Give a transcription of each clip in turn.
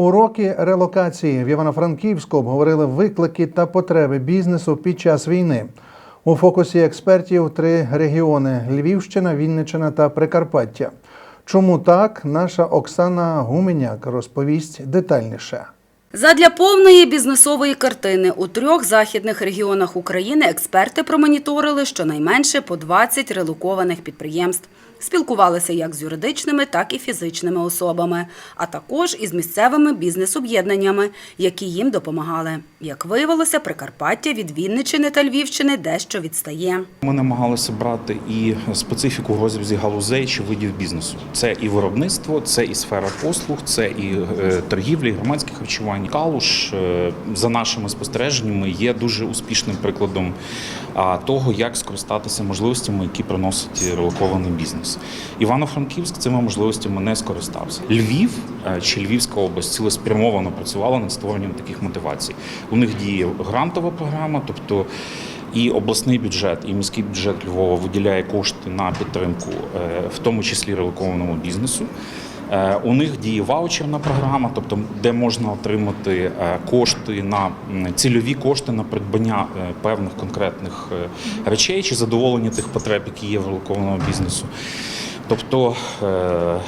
Уроки релокації в Івано-Франківську обговорили виклики та потреби бізнесу під час війни. У фокусі експертів три регіони: Львівщина, Вінниччина та Прикарпаття. Чому так? Наша Оксана Гуменяк розповість детальніше. Задля повної бізнесової картини у трьох західних регіонах України експерти промоніторили щонайменше по 20 релокованих підприємств. Спілкувалися як з юридичними, так і фізичними особами, а також із місцевими бізнес-об'єднаннями, які їм допомагали. Як виявилося, Прикарпаття від Вінниччини та Львівщини дещо відстає. Ми намагалися брати і специфіку розрізі галузей чи видів бізнесу. Це і виробництво, це і сфера послуг, це і е, торгівля, і громадське харчування. Калуш, е, за нашими спостереженнями, є дуже успішним прикладом того, як скористатися можливостями, які приносить релокований бізнес. Івано-Франківськ цими можливостями не скористався. Львів е, чи Львівська область цілеспрямовано працювала над створенням таких мотивацій. У них діє грантова програма, тобто і обласний бюджет, і міський бюджет Львова виділяє кошти на підтримку, е, в тому числі релокованому бізнесу. Е, У них діє ваучерна програма, тобто де можна отримати е, кошти на цільові кошти на придбання е, певних конкретних речей чи задоволення тих потреб, які є в великому бізнесу. Тобто е,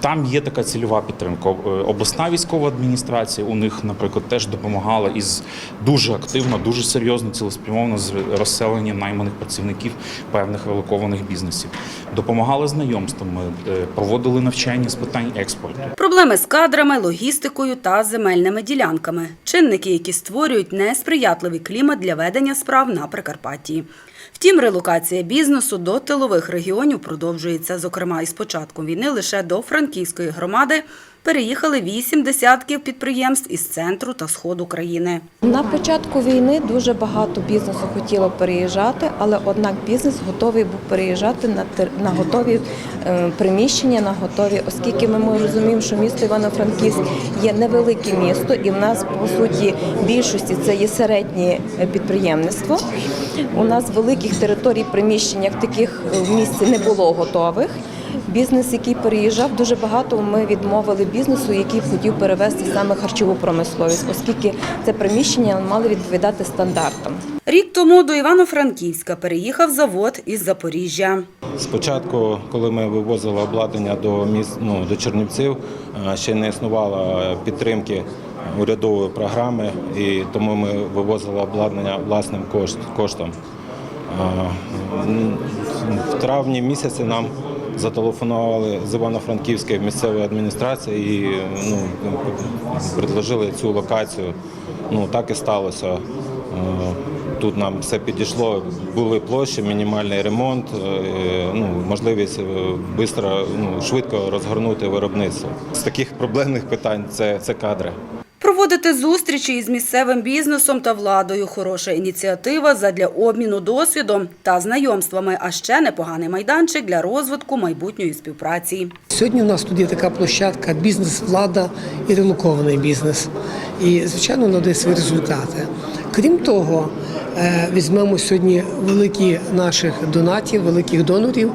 там є така цільова підтримка. Е, Обласна військова адміністрація у них, наприклад, теж допомагала із дуже активно, дуже серйозно, цілеспрямовано з розселенням найманих працівників певних релокованих бізнесів. Допомагали знайомствами, е, проводили навчання з питань експорту. Проблеми з кадрами, логістикою та земельними ділянками чинники, які створюють несприятливий клімат для ведення справ на Прикарпатті. Втім, релокація бізнесу до тилових регіонів продовжується. Зокрема, із початком війни лише до Франківської громади переїхали вісім десятків підприємств із центру та сходу країни. На початку війни дуже багато бізнесу хотіло переїжджати, але однак бізнес готовий був переїжджати на на готові е, приміщення, на готові, оскільки ми ми розуміємо, що місто Івано-Франківськ є невелике місто, і в нас по суті більшості це є середнє е, підприємництво. У нас великих територій приміщень як таких е, в місті не було готових. Бізнес, який переїжджав, дуже багато ми відмовили бізнесу, який хотів перевести саме харчову промисловість, оскільки це приміщення мали відповідати стандартам. Рік тому до Івано-Франківська переїхав завод із Запоріжжя. Спочатку, коли ми вивозили обладнання до міст ну, до Чернівців, ще не існувало підтримки урядової програми, і тому ми вивозили обладнання власним кошт- коштом. В травні місяці нам зателефонували з Івано-Франківської місцевої адміністрації і ну, предложили цю локацію. Ну так і сталося. Е, Тут нам все підійшло, були площі, мінімальний ремонт, е, ну, можливість швидко, ну, швидко розгорнути виробництво. З таких проблемних питань це, це кадри. Проводити зустрічі із місцевим бізнесом та владою – хороша ініціатива задля обміну досвідом та знайомствами, а ще непоганий майданчик для розвитку майбутньої співпраці. Сьогодні у нас тут є така площадка бізнес, влада і релокований бізнес. І, звичайно, надає дає свої результати. Крім того, візьмемо сьогодні великі наших донатів, великих донорів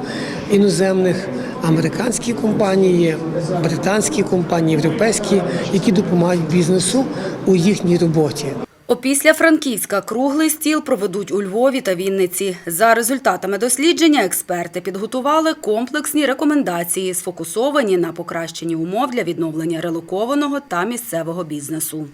іноземних, американські компанії, британські компанії, європейські, які допомагають бізнесу у їхній роботі. Опісля Франківська круглий стіл проведуть у Львові та Вінниці. За результатами дослідження експерти підготували комплексні рекомендації, сфокусовані на покращенні умов для відновлення релокованого та місцевого бізнесу.